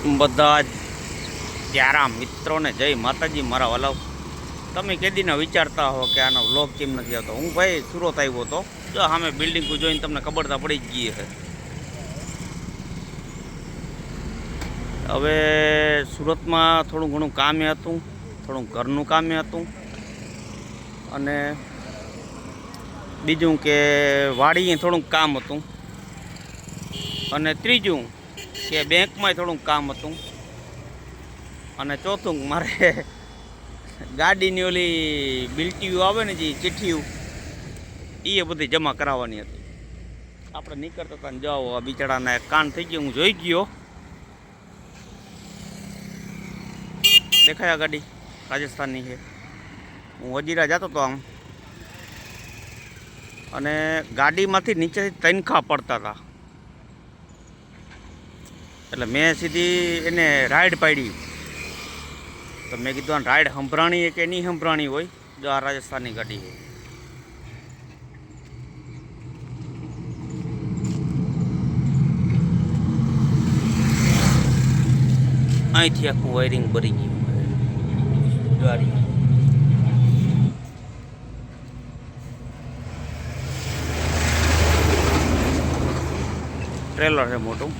બધા જ પ્યારા મિત્રોને જય માતાજી, મારા વલવ. તમે કેદીને વિચારતા હો કે આનો વ્લોગ કેમ નથી આવતો? હું ભાઈ સુરત આવ્યો હતો જો સામે બિલ્ડિંગ જોઈને તમને ખબરતા પડી જ ગઈ છે હવે સુરતમાં થોડું ઘણું કામે હતું, થોડું ઘરનું કામે હતું. અને બીજું કે વાડીએ થોડુંક કામ હતું. અને ત્રીજું કે બેંકમાંય થોડુંક કામ હતું. અને ચોથું મારે ગાડીની ઓલી બિલ્ટીઓ આવે ને જે ચિઠ્ઠીઓ એ બધી જમા કરાવવાની હતી. આપણે નીકળતા હતા જાઓ, આ બિચારાને કાન થઈ ગયો, હું જોઈ ગયો. દેખાય ગાડી રાજસ્થાનની છે. હું વજીરા જતો હતો આમ. અને ગાડીમાંથી નીચેથી તનખા પડતા હતા. એટલે મેં સીધી એને રાઈડ પાડી. તો મેં કીધું આ રાઈડ સંભરાણી કે નહીં સંભરાણી હોય, જો આ રાજસ્થાનની ગાડી હોય અહીંથી આખું વાયરિંગ ભરી ગયું ગાડી ટ્રેલર છે મોટું.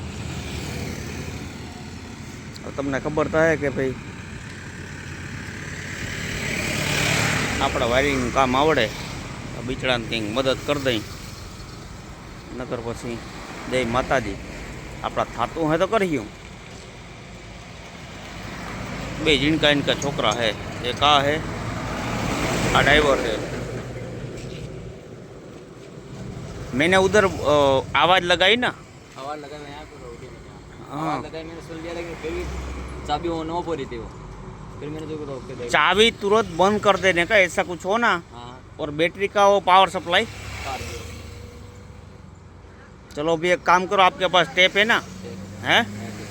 તમને ખબર થાય કે ભાઈ આપણે વાયરિંગનું કામ આવડે તો બિચડાને કંઈક મદદ કરી દઈ નકર પછી જય માતાજી આપણા થાતું હોય તો કર્યું બે जिनका इनका छोकरा है एक आ है आ ड्राइवर है मैंने उधर अ, आवाज लगाई ना आवाज लगाई मैं यहाँ पर रोटी में हाँ। चाबी ऑन ऑफ़ हो रही थी वो। फिर मैंने जो रोक चाबी तुरंत बंद कर देने का ऐसा कुछ हो ना और बैटरी का वो पावर सप्लाई चलो अभी एक काम करो आपके पास टेप है ना? है?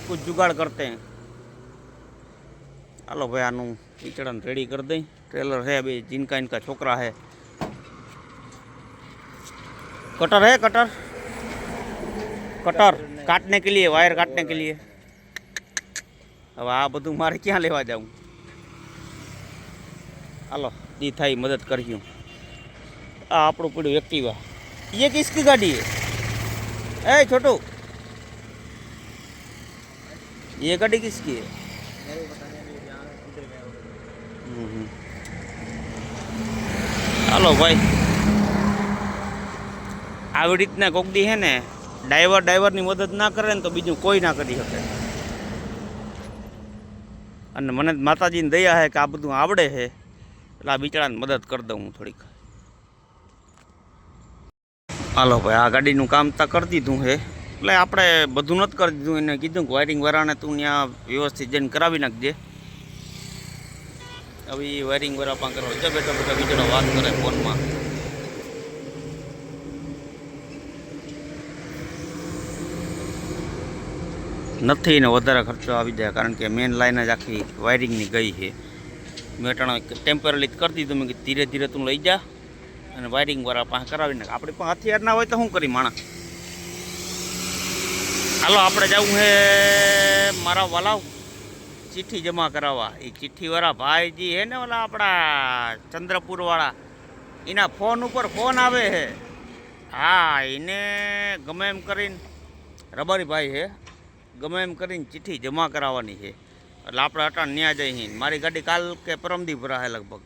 कुछ जुगाड़ करते हैं। चलो भैया नु कीचड़न रेडी कर दें। ट्रेलर है अभी जिनका इनका छोकरा है। कटर है कटर कटर काटने के लिए वायर काटने के लिए હવે આ બધું મારે ક્યાં લેવા જાઉં હાલો જી થાય મદદ કર્યું આ આપણું પડ્યું એક્ટિવા ये किसकी गाड़ी है ए छोटू ये गाड़ी किसकी है मेरे को पता नहीं अभी यहाँ किधर गया वो। હમ. હાલો ભાઈ આવી રીતના કોક દી હે ને ડ્રાઈવર ડ્રાઈવરની મદદ ના કરે ને તો બીજું કોઈ ના કરી શકે. અને મને માતાજીની દયા છે કે આ બધું આવડે છે એટલે આ બિચારાને મદદ કરી દઉં હું થોડીક. હાલો ભાઈ, આ ગાડીનું કામ તો કરી દીધું છે એટલે આપણે બધું નથી કરી દીધું, એને કીધું કે વાયરિંગ વાળાને તું ત્યાં વ્યવસ્થિત જઈને કરાવી નાખજે. હવે વાયરિંગ વાળા પણ કરવા બેઠા બીજો વાત કરે ફોનમાં. નથી ને વધારે ખર્ચો આવી જાય, કારણ કે મેન લાઈન જ આખી વાયરિંગની ગઈ છે. મેં મેટાણા ટેમ્પરરી કરી દીધું, મેં કે ધીરે ધીરે તું લઈ જા અને વાયરિંગ વાળા પાસે કરાવીને આપણે પણ હથિયાર ના હોય તો શું કરી માણસ? હાલો, આપણે જવું છે મારા વલાવ. ચિઠ્ઠી જમા કરાવવા. એ ચિઠ્ઠીવાળા ભાઈજી હે ને ઓલા આપણા ચંદ્રપુરવાળા. એના ફોન ઉપર ફોન આવે છે. હા, એને ગમે એમ કરીને રબારી ભાઈ છે. ગમે એમ કરીને ચિઠ્ઠી જમા કરાવવાની છે. એટલે આપણે અટાણ ન્યા જઈએ મારી ગાડી કાલ કે પરમદી ભરાશે લગભગ.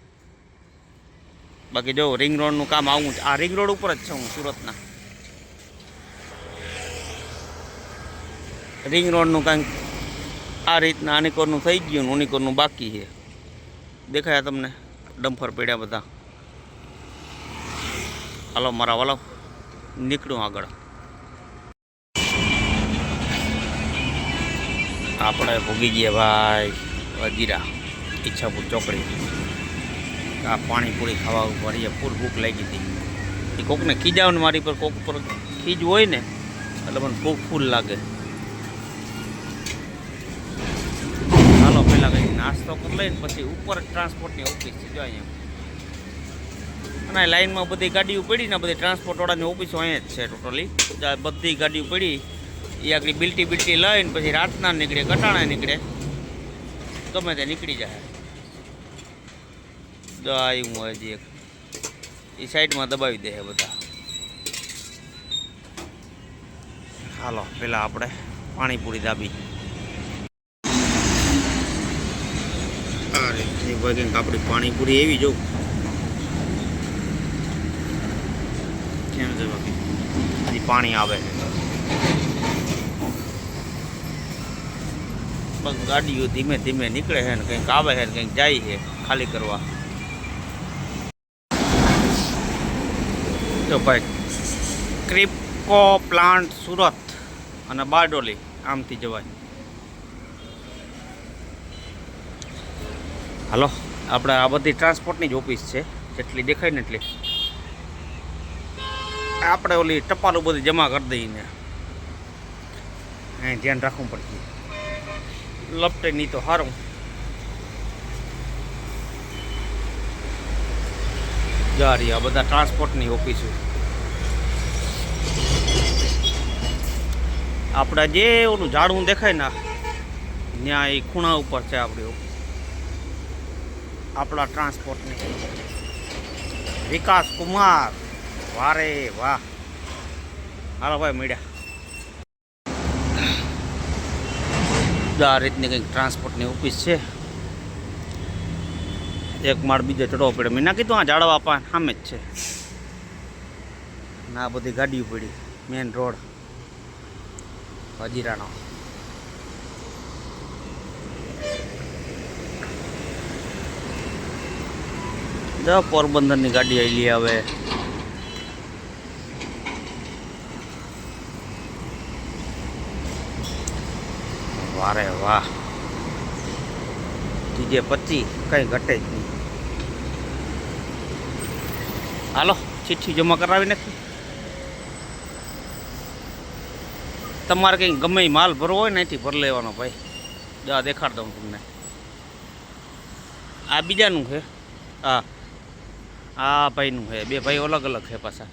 બાકી જો રિંગ રોડનું કામ આવું આ રિંગ રોડ ઉપર જ છું હું સુરતના. રિંગ રોડનું કાંઈક આ રીતના આનિકોરનું થઈ ગયું ને ઉનિકોરનું બાકી છે. દેખાયા તમને? ડમ્ફર પડ્યા બધા. હાલો, મારા વાલો. નીકળું આગળ. આપણે ભોગી ગયા ભાઈ વજીરા ઈચ્છાપુર ચોકડી. આ પાણીપુરી ખાવા ઉપર એ ફૂલ ભૂખ લાગી હતી. એ કોકને ખીજાવ ને મારી પર કોક પર ખીજ હોય ને, એટલે મને ભૂખ ફૂલ લાગે. ચાલો પહેલાં કંઈક નાસ્તો કરી લઈને પછી ઉપર ટ્રાન્સપોર્ટની ઓફિસ છે, જો અહીંયા. અને લાઇનમાં બધી ગાડીઓ પડી ને બધી ટ્રાન્સપોર્ટવાળાની ઓફિસો અહીંયા જ છે ટોટલી બધી ગાડીઓ પડી એ આગળ બિલ્ટી બિલ્ટી લઈને પછી રાતના નીકળે કટાણા નીકળે. ગમે તે નીકળી જાય. દાયું હોય જે એ સાઈડમાં દબાવી દે બધા. હાલો, પેલા આપણે પાણીપુરી દાબી આપણી પાણીપુરી એવી જોઉં કેમ છે બાકી પાણી આવે છે. બસ ગાડીઓ ધીમે ધીમે નીકળે છે ને કંઈક આવે છે ને કંઈક જાય છે ખાલી કરવા. જો ભાઈ, ક્રિપકો પ્લાન્ટ સુરત અને બારડોલી આમથી જવાય. હાલો, આપણે આ બધી ટ્રાન્સપોર્ટની જ ઓફિસ છે, જેટલી દેખાય ને એટલી. આપણે ઓલી ટપાલું બધી જમા કરી દઈને ધ્યાન રાખવું પડશે. લપટે નહીં તો સારું જારી આ બધા ટ્રાન્સપોર્ટની ઓફિસો આપણા જે ઓલું ઝાડવું દેખાય ના ત્યાં એ ખૂણા ઉપર છે આપણી ઓફિસ આપણા ટ્રાન્સપોર્ટની વિકાસ કુમાર, વારે વાહ. હાલો ભાઈ મળ્યા. આ રીતની કંઈક ટ્રાન્સપોર્ટની ઓફિસ છે. એક માળ બીજો ચડવો પડે મેં ના કીધું આ ઝાડવા પા સામે જ છે. ના બધી ગાડીઓ પડી. મેન રોડ હજીરાનો. પોરબંદરની ગાડી આવેલી હવે. વારે વાહ. જીજે પચી, કંઈ ઘટે જ નહીં. હાલો, ચિઠ્ઠી જમા કરાવી નાખી. તમારે કંઈ ગમે માલ ભરવો હોય ને અહીંથી ભર લેવાનો ભાઈ. દા દેખાડ દઉં તમને. આ બીજાનું છે. હા. આ ભાઈનું છે. બે ભાઈ અલગ અલગ છે પાછા.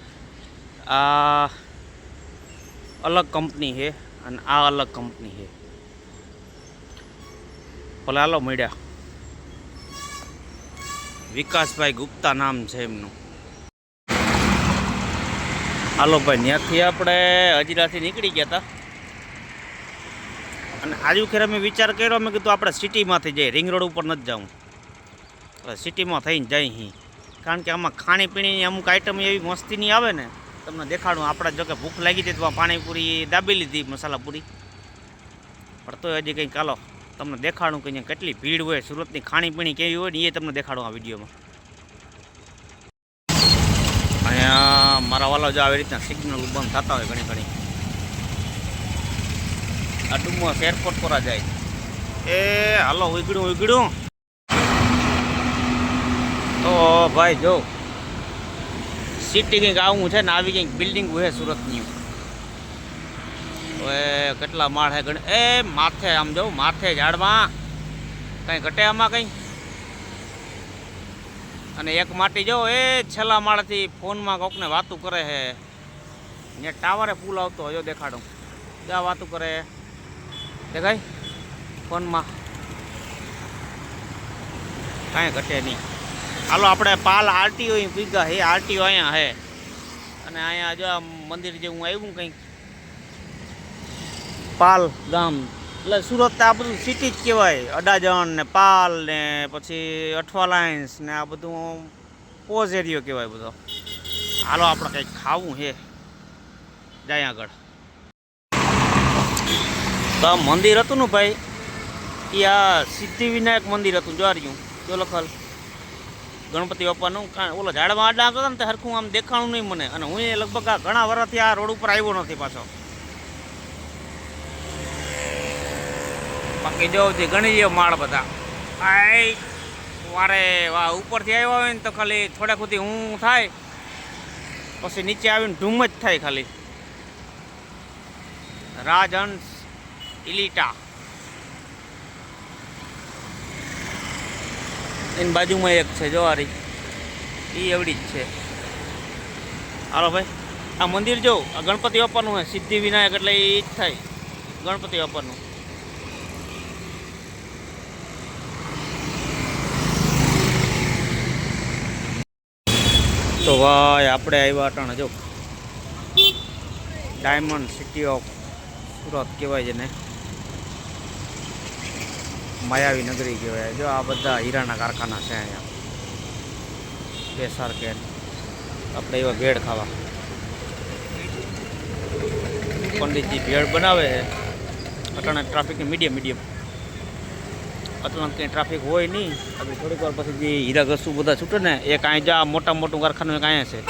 આ અલગ કંપની છે અને આ અલગ કંપની છે. ભલે હાલો મળ્યા. વિકાસભાઈ ગુપ્તા નામ છે એમનું. હાલો ભાઈ ત્યાંથી આપણે હજીરાથી નીકળી ગયા હતા અને આજુ ખેર મેં વિચાર કર્યો મેં કીધું આપણે સિટીમાંથી જઈએ, રિંગ રોડ ઉપર નથી જવું. સિટીમાં થઈને જઈ હી કારણ કે આમાં ખાણીપીણીની અમુક આઈટમ એવી મસ્તીની આવે ને. તમને દેખાડું, આપણે જો કે ભૂખ લાગી હતી તો પાણીપુરી દાબી લીધી, મસાલાપુરી. પણ તો હજી કંઈક ચાલો તમને દેખાડું કે અહીંયા કેટલી ભીડ હોય, સુરતની ખાણીપીણી કેવી હોય ને એ તમને દેખાડું આ વિડીયોમાં. અહીંયા મારા વાલો જો આવી રીતના સિગ્નલ બંધ થતા હોય ઘણી ઘણી. આ ડુમસ એરપોર્ટ પર જાય. એ, હાલો ઉગડ્યું ઉગડ્યું તો ભાઈ જો સિટી કંઈક આવું છે ને, આવી કંઈક બિલ્ડિંગ હોય સુરતની. હવે કેટલા માળ હે ગણ? એ, માથે, આમ જવું માથે ઝાડમાં. કંઈ ઘટે આમાં કંઈ? અને એક માટી જો, એ છેલ્લા માળથી ફોનમાં કોકને વાતું કરે છે. ને ટાવરે પુલ આવતો હોય દેખાડું. ક્યાં વાતું કરે. દેખાય? ફોનમાં. કાંઈ ઘટે નહીં. હાલો, આપણે પાલ આરટીઓ પીગા હે, આરટીઓ અહીંયા હે. અને અહીંયા જો મંદિર જેવું આવ્યું કંઈક પાલ. ગામ. એટલે સુરત આ બધું સિટી જ કહેવાય. અડાજણ ને પાલ ને પછી અઠવા લાઇન્સ ને આ બધું પોઝ એરિયો કહેવાય બધો. હાલો આપણે કંઈક ખાવું છે જાય આગળ. તો આ મંદિર હતું ને ભાઈ? એ આ સિદ્ધિવિનાયક મંદિર હતું જોવાર્યું જો લખલ. ગણપતિ બાપાનું કાંઈ ઓલો ઝાડમાં આડા આવતો ને તે સરખું આમ દેખાણું નહીં મને. અને હું એ લગભગ આ ઘણા વર્ષથી આ રોડ ઉપર આવ્યો નથી પાછો. બાકી જો ઘણી જે માળ બધા. આય, વારે વાહ ઉપરથી આવ્યો હોય ને તો ખાલી થોડાક સુધી હું થાય, પછી નીચે આવીને ધૂમ જ થાય ખાલી. રાજહંસ ઇલીટા એની બાજુમાં એક છે જોવારી એ એવડી જ છે. હાલો ભાઈ, આ મંદિર જો, આ ગણપતિ બાપાનું હોય સિદ્ધિ વિનાયક એટલે એ જ થાય. ગણપતિ બાપાનું. તો ભાઈ, આપણે આવ્યા અટાણે, જો. ડાયમંડ સિટી ઓફ સુરત કહેવાય છે ને માયાવી નગરી કહેવાય. જો આ બધા હીરાના કારખાના છે અહીંયા. કેસર કે આપણે એવા ભેળ ખાવા. પંડિતજી ભેળ બનાવે છે. અટાણે ટ્રાફિકની મીડિયમ મીડિયમ. અચાનક કંઈ ટ્રાફિક હોય નહીં. થોડીક વાર પછી જે હીરા ઘસું બધા છૂટે ને, એ કાંઈ જા મોટા મોટું કારખાનું એક અહીંયા છે.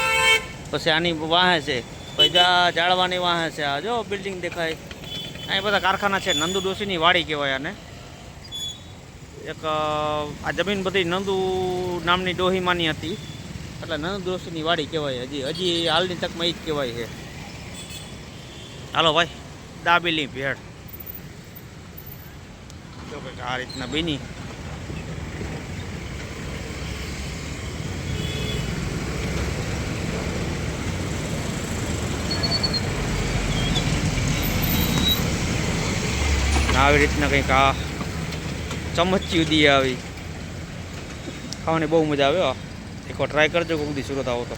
પછી આની વાહે છે. પછી જા જાળવાની વાહે છે. આ જો બિલ્ડિંગ દેખાય. અહીં બધા કારખાના છે. નંદુ ડોશીની વાડી કહેવાય આને. એક આ જમીન બધી નંદુ નામની ડોહીમાની હતી. એટલે નંદુ ડોશીની વાડી કહેવાય હજી. હજી હાલની તકમાં એ જ કહેવાય છે. હાલો ભાઈ, દાબેલી ભેળ. જો કંઈક આ રીતના બની. આવી રીતના કંઈક આ ચમચી ઉદી આવી. ખાવાની બહુ મજા આવે. એકવાર ટ્રાય કરજો કોઈ દી સુરત આવો તો.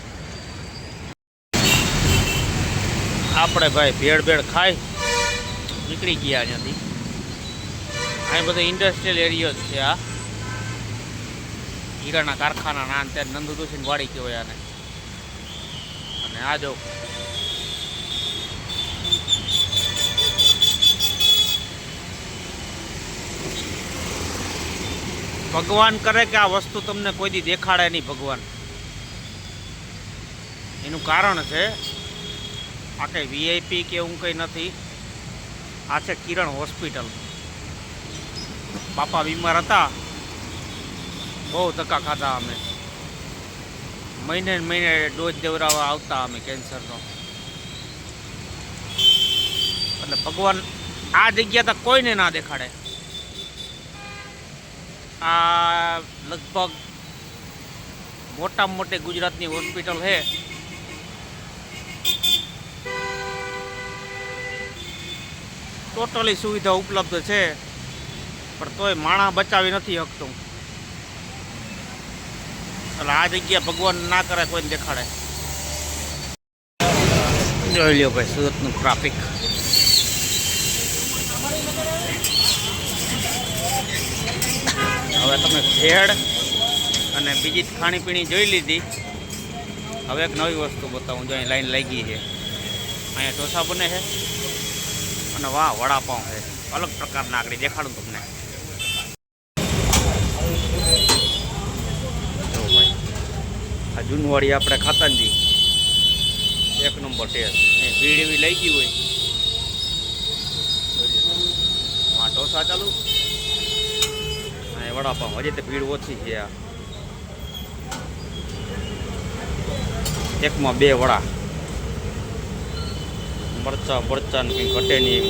આપણે ભાઈ ભેળ ભેળ ખાઈ નીકળી ગયા અહીંયાથી. અહીં બધો ઇન્ડસ્ટ્રીયલ એરિયો જ છે આ હીરાના કારખાના ના ત્યાં નંદુ દોશીની વાડી કહેવાય આને. અને આ જો. ભગવાન કરે કે આ વસ્તુ તમને કોઈ દી દેખાડે નહીં ભગવાન. એનું કારણ છે, આ કંઈ વીઆઈપી કે એવું કંઈ નથી. આ છે કિરણ હોસ્પિટલ. બાપા બીમાર હતા બહુ ધક્કા ખાતા અમે મહિને મહિને ડોઝ દેવરાવા આવતા અમે કેન્સરનો એટલે ભગવાન આ જગ્યા તો કોઈને ના દેખાડે આ લગભગ મોટામાં મોટી ગુજરાતની હોસ્પિટલ છે ટોટલી સુવિધા ઉપલબ્ધ છે પણ તોય માણા બચાવી નથી શકતું. એટલે આ જગ્યા ભગવાન ના કરે કોઈને દેખાડે. જોઈ લ્યો ભાઈ, સુરતનું ટ્રાફિક હવે તમે ભેળ અને બીજી ખાણીપીણી જોઈ લીધી. હવે એક નવી વસ્તુ બતાવું, જો અહીં લાઈન લાગી છે. અહીંયા ઢોસા બને છે અને વાહ, વડાપાઉં છે. અલગ પ્રકારના આગળ દેખાડું તમને જો ભાઈ આ જૂનવાડી આપણે ખાતાંજી એક નંબર ટેસ્ટ એ ભીડ એવી લઈ ગઈ હોય. હા ઢોસા ચાલુ. અને વડાપાઉં. હજી તો ભીડ ઓછી છે આ. એકમાં બે વડા. મરચા મરચા કંઈ ઘટે નહીં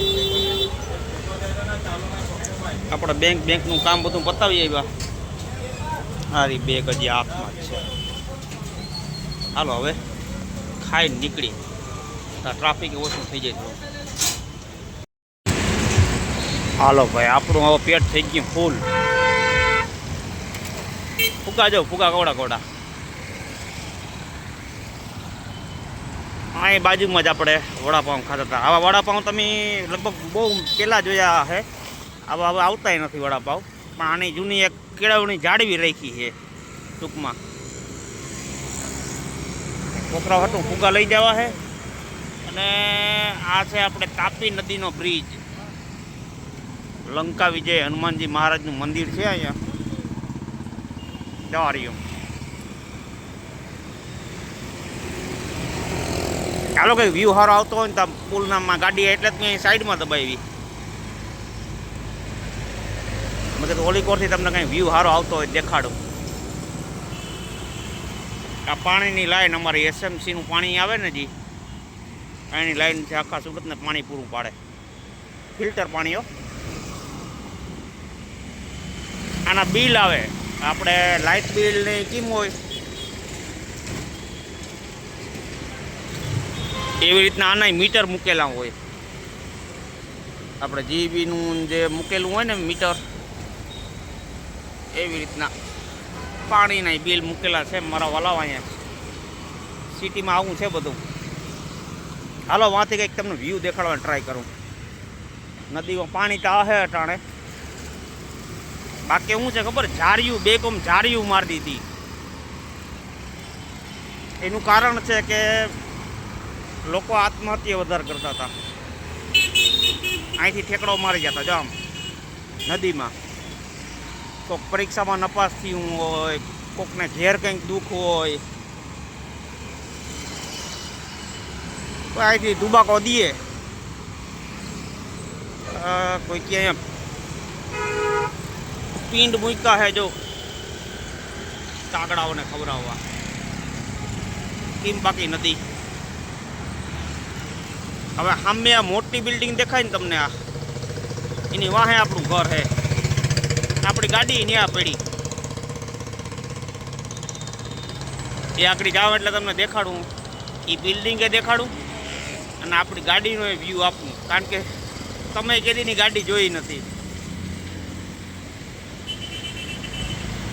આપણે બેંક બેંકનું કામ બધું પતાવી આવ્યા. હારી બેગ હજી હાથમાં છે. હાલો હવે ખાઈને નીકળી. ટ્રાફિક ઓછું થઈ જાય હાલો ભાઈ, આપણું હવે પેટ થઈ ગયું ફૂલ ફૂગા જાઉં ફૂગા કવડા કવડા અહીં બાજુમાં જ આપણે વડાપાઉં ખાતા હતા. આવા વડાપાઉં તમે લગભગ બહુ પહેલાં જોયા છે આવા હવે આવતાય નથી વડાપાઉં. પણ આની જૂની એક કેળવણી જાળવી રાખી છે ટૂંકમાં. છોકરાઓ હતું ફૂગા લઈ જવા છે અને આ છે આપણે તાપી નદીનો બ્રિજ. લંકા વિજય હનુમાનજી મહારાજનું મંદિર છે અહીંયા. જવા ચાલો કંઈ વ્યૂ સારો આવતો હોય ને તો પુલનામાં ગાડી એટલે જ મેં સાઈડમાં દબાવી. મતલબ કીધું ઓલી કોરથી તમને કંઈ વ્યૂ સારો આવતો હોય દેખાડું. આ પાણીની લાઈન અમારી એસએમસીનું પાણી આવે ને જી, એની લાઈન છે આખા સુરતને પાણી પૂરું પાડે. ફિલ્ટર પાણીઓ આના બિલ આવે. આપણે લાઇટ બિલની કિંમ હોય? એવી રીતના આના મીટર મૂકેલા હોય. આપણે જીબીનું જે મૂકેલું હોય ને મીટર, એવી રીતના. પાણીના બિલ મૂકેલા છે, મારા વલાવ અહીંયા. સિટીમાં આવું છે બધું. હાલો, વાંથી કંઈક તમને વ્યૂ દેખાડવાનો ટ્રાય કરું. નદીમાં પાણી તો આહે અટાણે. બાકી શું છે ખબર ઝારિયું બે કોમ ઝારિયું મારી દીધી. એનું કારણ છે કે લોકો આત્મહત્યા વધારે કરતા હતા. અહીંથી ઠેકડો મારી જતા જો આમ. નદીમાં. કોઈક પરીક્ષામાં નપાસ થયું હોય, કોકને ઘેર કંઈક દુઃખ હોય, તો અહીંથી દુબાકો દીએ કોઈ કે એમ પિંડ મૂકતા હે જો, કાગડાઓને ખવડાવવા. કેમ બાકી નથી. હવે સામે આ મોટી બિલ્ડિંગ દેખાય ને તમને આ, એની વાહે આપણું ઘર હે. આપણી ગાડી ન્યા પડી. એ આગળ જાવ એટલે તમને દેખાડું. એ બિલ્ડિંગે દેખાડું. અને આપણી ગાડીનો એ વ્યૂ આપું. કારણ કે તમે કેદીની ગાડી જોઈ નથી.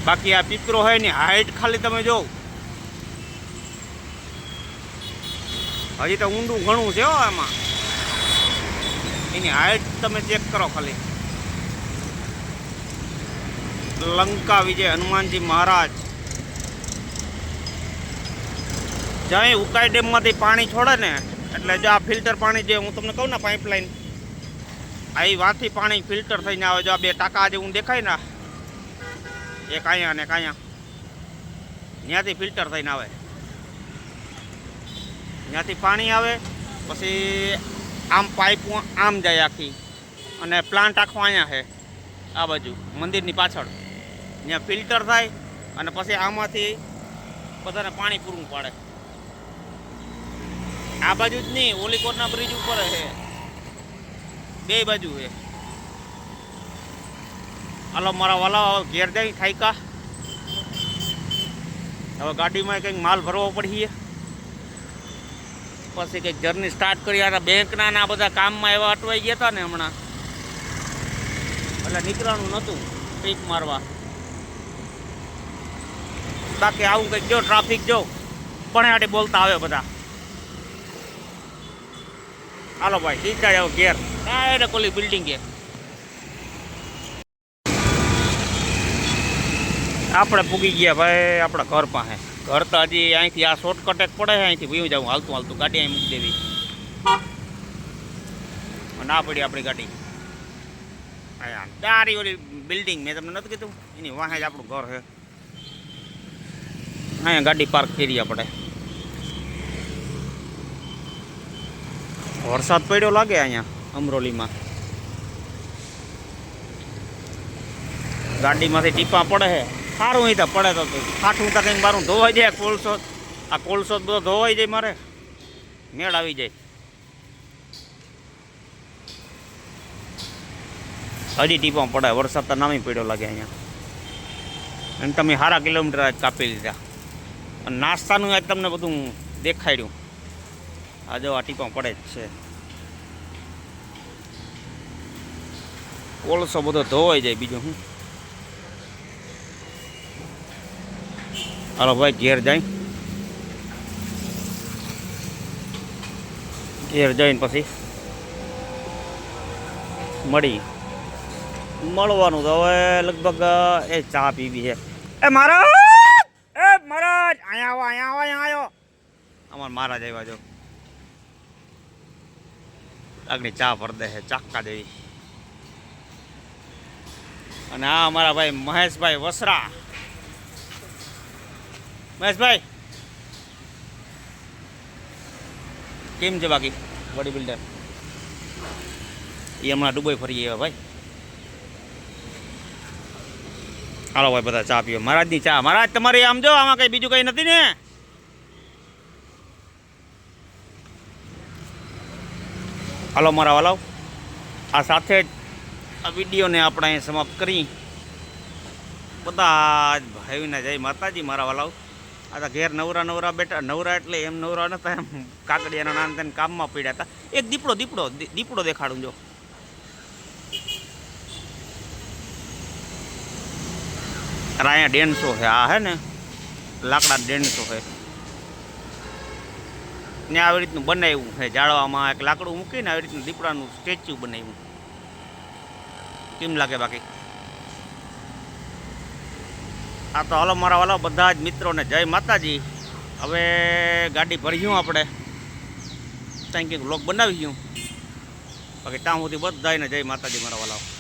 બાકી આ પીપરો હોય ને હાઈટ ખાલી તમે જોવો. હજી તો ઊંડું ઘણું છે આમાં. એની હાઈટ તમે ચેક કરો ખાલી. લંકા વિજય હનુમાનજી મહારાજ. જ્યાં ઉકાઈ ડેમમાંથી પાણી છોડે ને, એટલે જો આ ફિલ્ટર પાણી જે હું તમને કહું ને પાઇપલાઇન, આ વાથી પાણી ફિલ્ટર થઈને આવે. જો આ બે ટાંકા જે હું દેખાય ને, એક અહીંયા ને એક ત્યાંથી ફિલ્ટર થઈને આવે. ત્યાંથી પાણી આવે, પછી આમ પાઇપ આમ જાય આખી. અને પ્લાન્ટ આખો અહીંયા છે, આ બાજુ, મંદિરની પાછળ. ત્યાં ફિલ્ટર થાય અને પછી આમાંથી બધાને પાણી પૂરું પાડે. આ બાજુ જ નહીં, ઓલીકોટના બ્રિજ ઉપર છે. બે બાજુ છે. હાલો, મારા વાલા ઘેર જાય થાયકા. હવે ગાડીમાં કંઈક માલ ભરવો પડીએ. પછી કંઈક જર્ની સ્ટાર્ટ કરી હતા બેંકના આ બધા કામમાં એવા અટવાઈ ગયા હતા ને હમણાં. એટલે નીકળવાનું નહોતું પીક મારવા. બાકી આવું કંઈક જો ટ્રાફિક જો. પણ બોલતા આવે બધા. હાલો ભાઈ સીધા જાઓ ઘેર. ડાયરેક્ટ ઓલી બિલ્ડિંગે આપણે પૂગી ગયા ભાઈ આપણા ઘર પાસે. ઘર તો હજી અહીંથી આ શોર્ટકટ એક પડે છે અહીંથી ભૂ જાઉં હાલતું હાલતું ગાડી અહીં મૂકી દેવી. ના પડી આપણી ગાડી. અહીંયા ચારી ઓલી બિલ્ડિંગ મેં તમને નથી કીધું? એની વાહે જ આપણું ઘર છે. અહીંયા ગાડી પાર્ક કરી આપણે. વરસાદ પડ્યો લાગે અહીંયા, અમરોલીમાં. ગાડીમાંથી ટીપા પડે સારું અહીં પડે તો ખાઠું તો કંઈક મારું ધોવાઈ જાય કોલસો આ કોલસો બધો ધોવાઈ જાય મારે. મેળ આવી જાય. હજી ટીપા પડે. વરસાદ તો નામી પડ્યો લાગે અહીંયા. અને તમે સારા કિલોમીટર આજ કાપી લીધા. નાસ્તાનું આજ તમને બધું દેખાડ્યું. આ જો પડે જ છે. કોલસો બધો ધોવાઈ જાય બીજું હું. હાલો ભાઈ, ઘેર જાય ઘેર જઈને પછી મળી. મળવાનું તો હવે લગભગ એ ચા પીવી છે. એ એ મહારાજ અહીંયા આવો અહીંયા આવો, અહીંયા આવ્યો અમાર મહારાજ આવ્યા જો. આગળ ચા ભર દે છે, ચાક્કા દેવી અને આ અમારા ભાઈ મહેશભાઈ વસરા. મહેશભાઈ. કેમ છે બાકી બોડી બિલ્ડર એ હમણાં દુબઈ ફરી ગયા ભાઈ. હાલો ભાઈ, બધા ચા પીઓ. મહારાજની ચા. મહારાજ, તમારે આમ જો, આમાં કંઈ બીજું કંઈ નથી ને? હાલો, મારા વાલાવ આ સાથે જ આ વિડીયોને આપણે અહીં સમાપ્ત કરી. બધા જ ભાઈઓને જય માતાજી, મારા વાલાવ આ તો ઘેર નવરા નવરા બેઠા, નવરા એટલે એમ નવરા નતા, એમ કાકડિયાના નાના કામમાં પડ્યા હતા. એક દીપડો દીપડો દીપડો દેખાડું જો. અને અહીંયા ડેન્સો છે. આ હે ને લાકડા ડેનસો છે. ને આવી રીતનું બનાવ્યું છે જાળવામાં. એક લાકડું મૂકીને આવી રીતનું દીપડાનું સ્ટેચ્યુ બનાવ્યું. કેમ લાગે બાકી? આ તો હાલો મારા વાલા, બધા જ મિત્રોને જય માતાજી. હવે ગાડી ભર્યું આપણે. ત્યાં કંઈક વ્લોગ બનાવી ગયું બાકી ત્યાં સુધી બધાને જય માતાજી મારા વાલા.